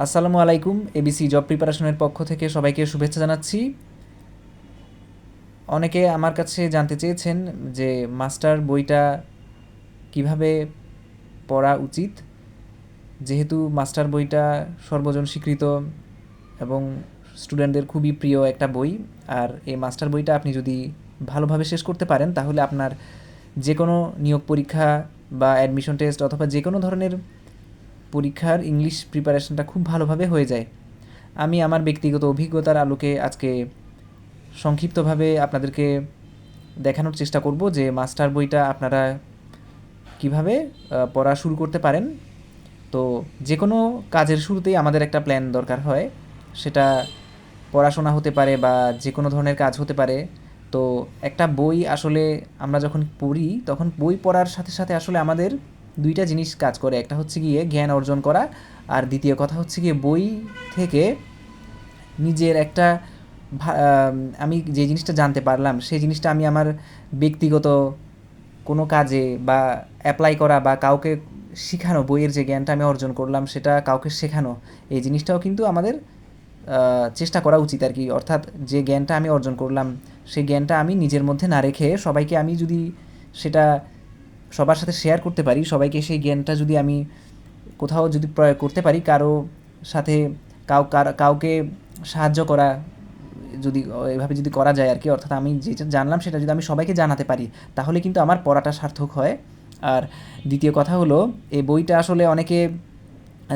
আসসালামু আলাইকুম ABC job প্রিপারেশনের পক্ষ থেকে সবাইকে শুভেচ্ছা জানাচ্ছি। অনেকে আমার কাছে জানতে চেয়েছেন যে মাস্টার বইটা কীভাবে পড়া উচিত। যেহেতু মাস্টার বইটা সর্বজন স্বীকৃত এবং স্টুডেন্টদের খুবই প্রিয় একটা বই, আর এই মাস্টার বইটা আপনি যদি ভালোভাবে শেষ করতে পারেন, তাহলে আপনার যে কোনো নিয়োগ পরীক্ষা বা অ্যাডমিশন টেস্ট অথবা যে কোনো ধরনের পরীক্ষার ইংলিশ প্রিপারেশনটা খুব ভালোভাবে হয়ে যায়। আমি আমার ব্যক্তিগত অভিজ্ঞতার আলোকে আজকে সংক্ষিপ্তভাবে আপনাদেরকে দেখানোর চেষ্টা করব যে মাস্টার বইটা আপনারা কীভাবে পড়া শুরু করতে পারেন। তো যে কোনো কাজের শুরুতেই আমাদের একটা প্ল্যান দরকার হয়। সেটা পড়াশোনা হতে পারে বা যে কোনো ধরনের কাজ হতে পারে। তো একটা বই আসলে আমরা যখন পড়ি, তখন বই পড়ার সাথে সাথে আসলে আমাদের দুইটা জিনিস কাজ করে, একটা হচ্ছে গিয়ে জ্ঞান অর্জন করা আর দ্বিতীয় কথা হচ্ছে গিয়ে বই থেকে নিজের একটা আমি যে জিনিসটা জানতে পারলাম, সেই জিনিসটা আমি আমার ব্যক্তিগত কোনো কাজে বা অ্যাপ্লাই করা বা কাউকে শেখানো, বইয়ের যে জ্ঞানটা আমি অর্জন করলাম, সেটা কাউকে শেখানো, এই জিনিসটাও কিন্তু আমাদের চেষ্টা করা উচিত আর কি। অর্থাৎ যে জ্ঞানটা আমি অর্জন করলাম, সেই জ্ঞানটা আমি নিজের মধ্যে না রেখে সবাইকে আমি যদি সেটা সবার সাথে শেয়ার করতে পারি, সবাইকে সেই জ্ঞানটা যদি আমি কোথাও যদি প্রয়োগ করতে পারি, কারও সাথে কাউ কাউকে সাহায্য করা যদি, এভাবে যদি করা যায় আর কি অর্থাৎ আমি যেটা জানলাম সেটা যদি আমি সবাইকে জানাতে পারি, তাহলে কিন্তু আমার পড়াটা সার্থক হয়। আর দ্বিতীয় কথা হলো এই বইটা আসলে অনেকে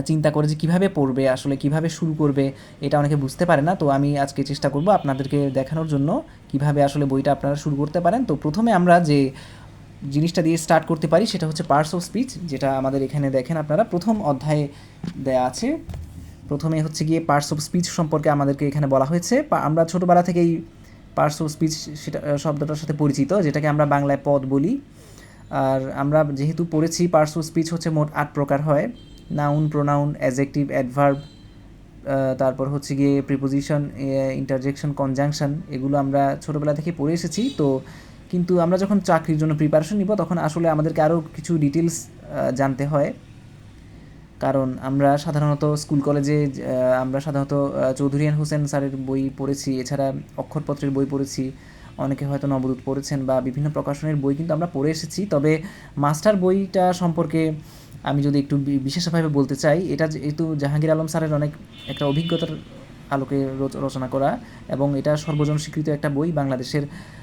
চিন্তা করে যে কীভাবে পড়বে, আসলে কীভাবে শুরু করবে, এটা অনেকে বুঝতে পারে না। তো আমি আজকে চেষ্টা করব আপনাদেরকে দেখানোর জন্য কীভাবে আসলে বইটা আপনারা শুরু করতে পারেন। তো প্রথমে আমরা যে জিনিসটা দিয়ে স্টার্ট করতে পারি, সেটা হচ্ছে পার্টস অফ স্পিচ যেটা আমাদের এখানে দেখেন আপনারা, প্রথম অধ্যায়ে দেয়া আছে। প্রথমে হচ্ছে গিয়ে পার্টস অফ স্পিচ সম্পর্কে আমাদেরকে এখানে বলা হয়েছে। আমরা ছোটোবেলা থেকেই পার্টস অফ স্পিচ সেটা শব্দটার সাথে পরিচিত, যেটাকে আমরা বাংলায় পদ বলি। আর আমরা যেহেতু পড়েছি পার্টস অফ স্পিচ হচ্ছে মোট আট প্রকার হয়। নাউন প্রোনাউন অ্যাজেক্টিভ অ্যাডভার্ব তারপর হচ্ছে গিয়ে প্রিপোজিশন ইন্টারজেকশন কনজাংশন এগুলো আমরা ছোটোবেলা থেকে পড়ে এসেছি। তো কিন্তু আমরা যখন চাকরির জন্য প্রিপারেশন নিব, তখন আসলে আমাদেরকে আরও কিছু ডিটেলস জানতে হয়। কারণ আমরা সাধারণত স্কুল কলেজে আমরা সাধারণত চৌধুরিয়ান হোসেন স্যারের বই পড়েছি, এছাড়া অক্ষরপত্রের বই পড়েছি। অনেকে হয়তো নবদূত পড়েছেন বা বিভিন্ন প্রকাশনের বই কিন্তু আমরা পড়ে এসেছি। তবে মাস্টার বইটা সম্পর্কে আমি যদি একটু বিশেষভাবে বলতে চাই, এটা যেহেতু জাহাঙ্গীর আলম স্যারের অনেক একটা অভিজ্ঞতার আলোকে রচ- রচনা করা এবং এটা সর্বজন স্বীকৃত একটা বই। বাংলাদেশের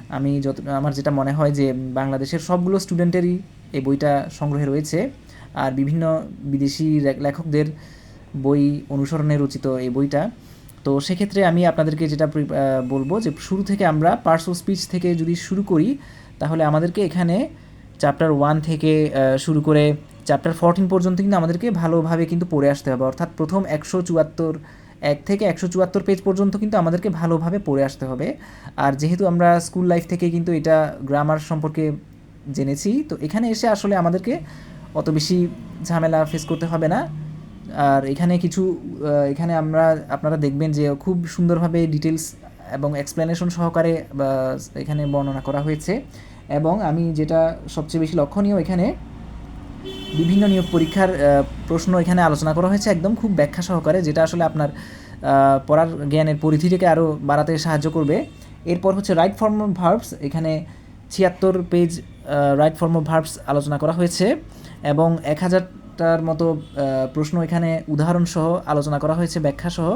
আমি যত আমার যেটা মনে হয় যে বাংলাদেশের সবগুলো স্টুডেন্টেরই এই বইটা সংগ্রহে রয়েছে। আর বিভিন্ন বিদেশি লেখকদের বই অনুসরণে রচিত এই বইটা। তো সেক্ষেত্রে আমি আপনাদেরকে যেটা বলব যে শুরু থেকে আমরা পার্টস অফ স্পিচ থেকে যদি শুরু করি, তাহলে আমাদেরকে এখানে চ্যাপ্টার ওয়ান থেকে শুরু করে চ্যাপ্টার ফোরটিন পর্যন্ত কিন্তু আমাদেরকে ভালোভাবে কিন্তু পড়ে আসতে হবে। অর্থাৎ প্রথম একশো চুয়াত্তর এক থেকে একশো চুয়াত্তর পেজ পর্যন্ত কিন্তু আমাদেরকে ভালোভাবে পড়ে আসতে হবে। আর যেহেতু আমরা স্কুল লাইফ থেকে কিন্তু এটা গ্রামার সম্পর্কে জেনেছি, তো এখানে এসে আসলে আমাদেরকে অত বেশি ঝামেলা ফেস করতে হবে না। আর এখানে কিছু এখানে আমরা, আপনারা দেখবেন যে খুব সুন্দরভাবে ডিটেলস এবং এক্সপ্লেনেশন সহকারে এখানে বর্ণনা করা হয়েছে। এবং আমি যেটা সবচেয়ে বেশি লক্ষণীয় এখানে বিভিন্ন নিয়োগ পরীক্ষার প্রশ্ন এখানে আলোচনা করা হয়েছে একদম খুব ব্যাখ্যা সহকারে, যেটা আসলে আপনার পড়ার জ্ঞানের পরিধিটাকে আরও বাড়াতে সাহায্য করবে। এরপর হচ্ছে রাইট ফর্ম অফ ভার্বস এখানে ছিয়াত্তর page right form of verbs আলোচনা করা হয়েছে এবং এক হাজারটার মতো প্রশ্ন এখানে উদাহরণসহ আলোচনা করা হয়েছে ব্যাখ্যা সহ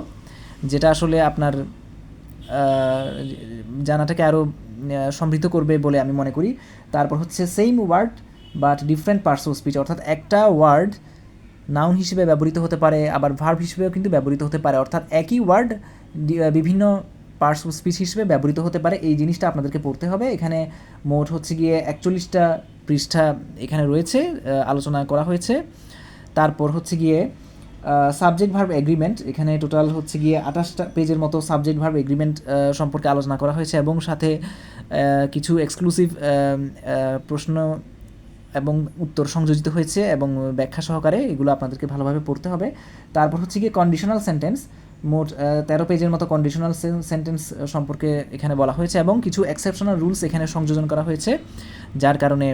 যেটা আসলে আপনার জানাটাকে আরও সমৃদ্ধ করবে বলে আমি মনে করি। তারপর হচ্ছে same word but different parts of speech অর্থাৎ একটা ওয়ার্ড নাউন হিসেবে ব্যবহৃত হতে পারে, আবার ভার্ভ হিসেবেও কিন্তু ব্যবহৃত হতে পারে। অর্থাৎ একই ওয়ার্ড বিভিন্ন পার্টস অফ স্পিচ হিসেবে ব্যবহৃত হতে পারে। এই জিনিসটা আপনাদেরকে পড়তে হবে। এখানে মোট হচ্ছে গিয়ে একচল্লিশটা পৃষ্ঠা এখানে রয়েছে আলোচনা করা হয়েছে। তারপর হচ্ছে গিয়ে সাবজেক্ট ভার্ব এগ্রিমেন্ট এখানে টোটাল হচ্ছে গিয়ে আঠাশটা পেজের মতো সাবজেক্ট ভার্ব এগ্রিমেন্ট সম্পর্কে আলোচনা করা হয়েছে এবং সাথে কিছু এক্সক্লুসিভ প্রশ্ন এবং উত্তর সংযোজিত হয়েছে এবং ব্যাখ্যা সহকারে এগুলো আপনাদেরকে ভালোভাবে পড়তে হবে। তারপর হচ্ছে গিয়ে কন্ডিশনাল সেন্টেন্স মোট তেরো পেজের মতো কন্ডিশনাল সেন্টেন্স সম্পর্কে এখানে বলা হয়েছে এবং কিছু এক্সেপশনাল রুলস এখানে সংযোজন করা হয়েছে, যার কারণে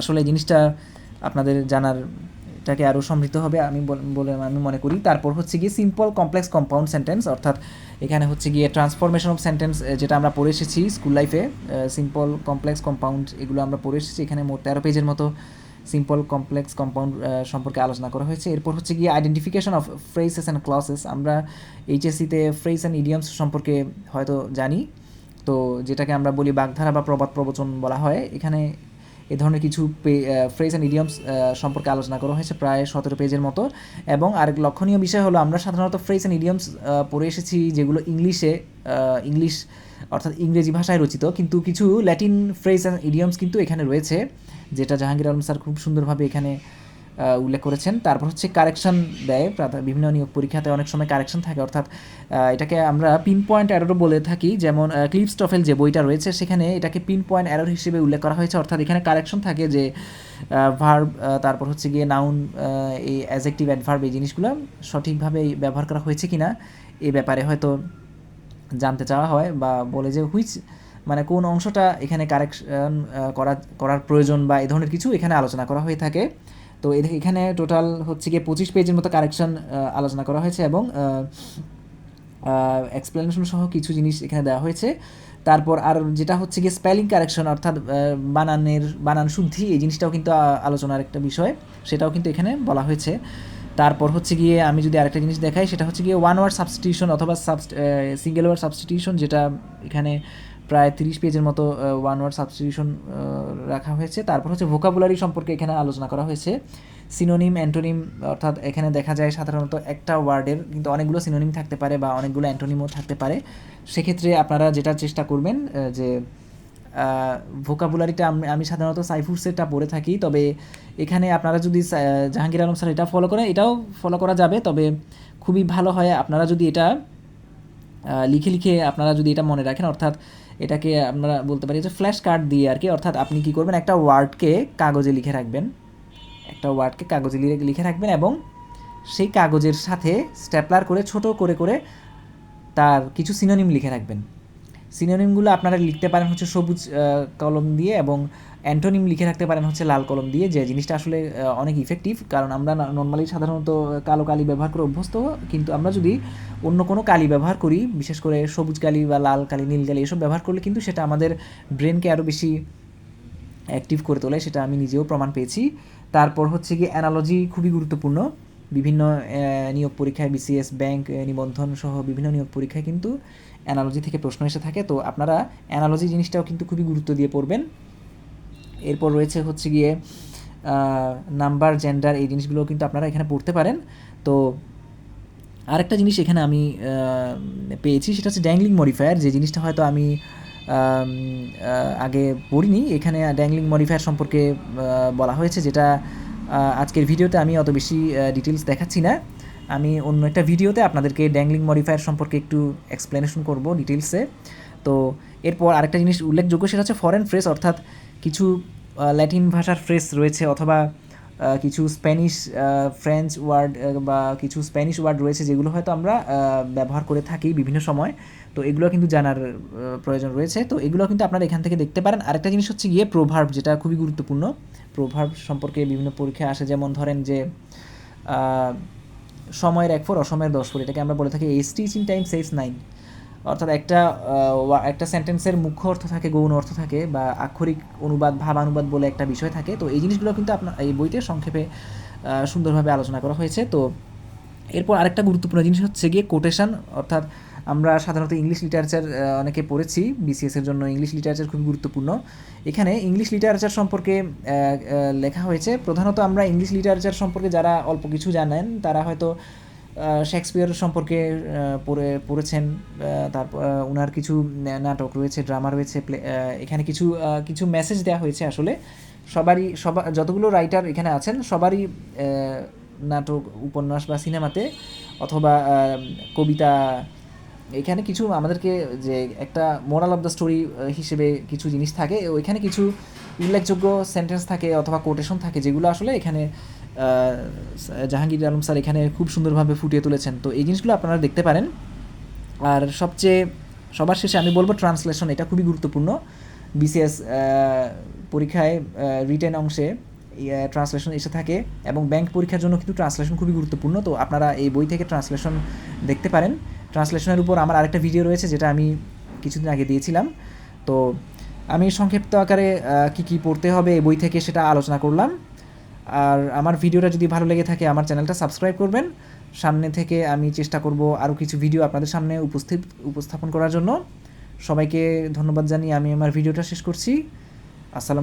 আসলে জিনিসটা আপনাদের জানার বইটাকে আরও সমৃদ্ধ হবে, আমি বলে আমি মনে করি। তারপর হচ্ছে গিয়ে সিম্পল কমপ্লেক্স কম্পাউন্ড সেন্টেন্স অর্থাৎ এখানে হচ্ছে গিয়ে ট্রান্সফরমেশন অফ সেন্টেন্স যেটা আমরা পড়ে এসেছি স্কুল লাইফে সিম্পল কমপ্লেক্স কম্পাউন্ড এগুলো আমরা পড়ে এসেছি। এখানে মোট তেরো পেজের মতো সিম্পল কমপ্লেক্স কম্পাউন্ড সম্পর্কে আলোচনা করা হয়েছে। এরপর হচ্ছে গিয়ে identification of phrases and clauses আমরা এইচএসসিতে ফ্রেস অ্যান্ড ইডিয়ামস সম্পর্কে হয়তো জানি। তো যেটাকে আমরা বলি বাগধারা বা প্রবাদ প্রবচন বলা হয়। এখানে এ ধরনের কিছু ফ্রেজ অ্যান্ড ইডিয়মস সম্পর্কে আলোচনা করা হয়েছে প্রায় সতেরো পেজের মতো। এবং আরেক লক্ষণীয় বিষয় হলো, আমরা সাধারণত ফ্রেজ অ্যান্ড ইডিয়মস পড়ে এসেছি যেগুলো ইংলিশে ইংলিশ অর্থাৎ ইংরেজি ভাষায় রচিত। কিন্তু কিছু ল্যাটিন ফ্রেজ অ্যান্ড ইডিয়মস কিন্তু এখানে রয়েছে, যেটা জাহাঙ্গীর আলম স্যার খুব সুন্দরভাবে এখানে উল্লেখ করেছেন। তারপর হচ্ছে কারেকশন দেয় বিভিন্ন নিয়োগ পরীক্ষাতে অনেক সময় কারেকশন থাকে। অর্থাৎ এটাকে আমরা পিন পয়েন্ট অ্যারোরও বলে থাকি। যেমন ক্লিপস্টফেল যে বইটা রয়েছে, সেখানে এটাকে পিন পয়েন্ট অ্যারোর হিসেবে উল্লেখ করা হয়েছে। অর্থাৎ, এখানে কারেকশন থাকে যে ভার্ব তারপর হচ্ছে গিয়ে নাউন এই অ্যাজেক্টিভ অ্যাডভার্ব এই জিনিসগুলো সঠিকভাবে ব্যবহার করা হয়েছে কিনা, এ ব্যাপারে হয়তো জানতে চাওয়া হয় বা বলে যে হুইচ মানে কোন অংশটা এখানে কারেকশন করা, করার প্রয়োজন বা এ ধরনের কিছু এখানে আলোচনা করা হয়ে থাকে। তো এখানে টোটাল হচ্ছে গিয়ে পঁচিশ পেজের মতো কারেকশন আলোচনা করা হয়েছে এবং এক্সপ্লেনেশন সহ কিছু জিনিস এখানে দেওয়া হয়েছে। তারপর আর যেটা হচ্ছে গিয়ে স্পেলিং কারেকশন অর্থাৎ বানানের, বানান শুদ্ধি, এই জিনিসটাও কিন্তু আলোচনার একটা বিষয়, সেটাও কিন্তু এখানে বলা হয়েছে। তারপর হচ্ছে গিয়ে আমি যদি আরেকটা জিনিস দেখাই, সেটা হচ্ছে গিয়ে ওয়ান ওয়ার্ড সাবস্টিটিউশন অথবা সিঙ্গেল ওয়ার্ড সাবস্টিটিউশন যেটা এখানে প্রায় তিরিশ পেজের মতো ওয়ান ওয়ার্ড সাবস্টিটিউশন রাখা হয়েছে। তারপর হচ্ছে ভোকাবুলারি সম্পর্কে এখানে আলোচনা করা হয়েছে। সিনোনিম অ্যান্টোনিম অর্থাৎ এখানে দেখা যায় সাধারণত একটা ওয়ার্ডের কিন্তু অনেকগুলো সিনোনিম থাকতে পারে বা অনেকগুলো অ্যান্টোনিমও থাকতে পারে। সেক্ষেত্রে আপনারা যেটা চেষ্টা করবেন যে ভোকাবুলারিটা আমি সাধারণত সাইফুরসেরটা পড়ে থাকি। তবে এখানে আপনারা যদি জাহাঙ্গীর আলম স্যার এটা ফলো করেন, এটাও ফলো করা যাবে। তবে খুবই ভালো হয় আপনারা যদি এটা লিখে লিখে আপনারা যদি এটা মনে রাখেন, অর্থাৎ এটাকে আমরা বলতে পারি যে ফ্ল্যাশ কার্ড দিয়ে আর কি। অর্থাৎ আপনি কি করবেন, একটা ওয়ার্ডকে কাগজে লিখে রাখবেন। একটা ওয়ার্ডকে কাগজে লিখে লিখে রাখবেন এবং সেই কাগজের সাথে স্ট্যাপলার করে, ছোট করে করে তার কিছু সিনোনিম লিখে রাখবেন। সিনোনিমগুলো আপনারা লিখতে পারেন হচ্ছে সবুজ কলম দিয়ে এবং অ্যান্টোনিম লিখে রাখতে পারেন হচ্ছে লাল কলম দিয়ে, যে জিনিসটা আসলে অনেক ইফেক্টিভ কারণ আমরা নর্মালি সাধারণত কালো কালি ব্যবহার করে অভ্যস্ত, কিন্তু আমরা যদি অন্য কোনো কালি ব্যবহার করি, বিশেষ করে সবুজ কালি বা লাল কালি, নীল কালি, এসব ব্যবহার করলে কিন্তু সেটা আমাদের ব্রেনকে আরও বেশি অ্যাক্টিভ করে তোলে, সেটা আমি নিজেও প্রমাণ পেয়েছি। তারপর হচ্ছে কি অ্যানালজি খুবই গুরুত্বপূর্ণ। বিভিন্ন নিয়োগ পরীক্ষায় বিসিএস ব্যাংক নিবন্ধন সহ বিভিন্ন নিয়োগ পরীক্ষায় কিন্তু অ্যানালজি থেকে প্রশ্ন এসে থাকে। তো আপনারা অ্যানালজি জিনিসটাও কিন্তু খুবই গুরুত্ব দিয়ে পড়বেন। এরপর রয়েছে হচ্ছে গিয়ে নাম্বার জেন্ডার এই জিনিসগুলো কিন্তু আপনারা এখানে পড়তে পারেন। তো আরেকটা জিনিস এখানে আমি পেয়েছি, সেটা হচ্ছে ড্যাংলিং মডিফায়ার যে জিনিসটা হয়তো আমি আগে পড়িনি। এখানে ড্যাংলিং মডিফায়ার সম্পর্কে বলা হয়েছে, যেটা আজকের ভিডিওতে আমি অত বেশি ডিটেলস দেখাচ্ছি না। আমি অন্য একটা ভিডিওতে আপনাদেরকে ড্যাংলিং মডিফায়ার সম্পর্কে একটু এক্সপ্লেনেশন করব ডিটেলসে তো এরপর আরেকটা জিনিস উল্লেখযোগ্য, সেটা হচ্ছে ফরেন ফ্রেস অর্থাৎ কিছু ল্যাটিন ভাষার ফ্রেস রয়েছে অথবা কিছু স্প্যানিশ ফ্রেঞ্চ ওয়ার্ড বা কিছু স্প্যানিশ ওয়ার্ড রয়েছে যেগুলো হয়তো আমরা ব্যবহার করে থাকি বিভিন্ন সময়। তো এগুলো কিন্তু জানার প্রয়োজন রয়েছে। তো এগুলো কিন্তু আপনারা এখান থেকে দেখতে পারেন। আরেকটা জিনিস হচ্ছে গিয়ে প্রভার্ব যেটা খুবই গুরুত্বপূর্ণ। প্রভার্ব সম্পর্কে বিভিন্ন পরীক্ষায় আসে। যেমন ধরেন যে সময়ের এক ফোর অসময়ের দশ ফোর এটাকে আমরা বলে থাকি a stitch in time saves nine অর্থাৎ একটা একটা সেন্টেন্সের মুখ্য অর্থ থাকে, গৌণ অর্থ থাকে, বা আক্ষরিক অনুবাদ, ভাবানুবাদ বলে একটা বিষয় থাকে। তো এই জিনিসগুলো কিন্তু আপনার, এই বইতে সংক্ষেপে সুন্দরভাবে আলোচনা করা হয়েছে। তো এরপর আরেকটা গুরুত্বপূর্ণ জিনিস হচ্ছে গিয়ে কোটেশন অর্থাৎ আমরা সাধারণত ইংলিশ লিটারেচার অনেকে পড়েছি বিসিএসের জন্য ইংলিশ লিটারেচার খুবই গুরুত্বপূর্ণ। এখানে ইংলিশ লিটারেচার সম্পর্কে লেখা হয়েছে। প্রধানত আমরা ইংলিশ লিটারেচার সম্পর্কে যারা অল্প কিছু জানেন, তারা হয়তো শেক্সপিয়ার সম্পর্কে পড়ে, পড়েছেন তারপর ওনার কিছু নাটক রয়েছে, ড্রামা রয়েছে, প্লে- এখানে কিছু কিছু মেসেজ দেওয়া হয়েছে আসলে। সবারই সবার যতগুলো রাইটার এখানে আছেন, সবারই নাটক, উপন্যাস বা সিনেমাতে অথবা কবিতা, এখানে কিছু আমাদেরকে যে একটা মোরাল অফ দ্য স্টোরি হিসেবে কিছু জিনিস থাকে ওইখানে কিছু উল্লেখযোগ্য সেন্টেন্স থাকে অথবা কোটেশন থাকে, যেগুলো আসলে এখানে জাহাঙ্গীর আলম স্যার এখানে খুব সুন্দরভাবে ফুটিয়ে তুলেছেন। তো এই জিনিসগুলো আপনারা দেখতে পারেন। আর সবচেয়ে, সবার শেষে আমি বলব ট্রান্সলেশন, এটা খুবই গুরুত্বপূর্ণ। বিসিএস পরীক্ষায় রিটেন অংশে ট্রান্সলেশন এসে থাকে এবং ব্যাংক পরীক্ষার জন্য কিন্তু ট্রান্সলেশন খুবই গুরুত্বপূর্ণ। তো আপনারা এই বই থেকে ট্রান্সলেশন দেখতে পারেন। ট্রান্সলেশনের উপর আমার আরেকটা ভিডিও রয়েছে, যেটা আমি কিছুদিন আগে দিয়েছিলাম। তো আমি সংক্ষিপ্ত আকারে কী কী পড়তে হবে এই বই থেকে সেটা আলোচনা করলাম। আর আমার ভিডিওটা যদি ভালো লেগে থাকে, আমার চ্যানেলটা সাবস্ক্রাইব করবেন। সামনে থেকে আমি চেষ্টা করব আরও কিছু ভিডিও আপনাদের সামনে উপস্থিত, উপস্থাপন করার জন্য। সবাইকে ধন্যবাদ জানিয়ে আমি আমার ভিডিওটা শেষ করছি। আসসালাম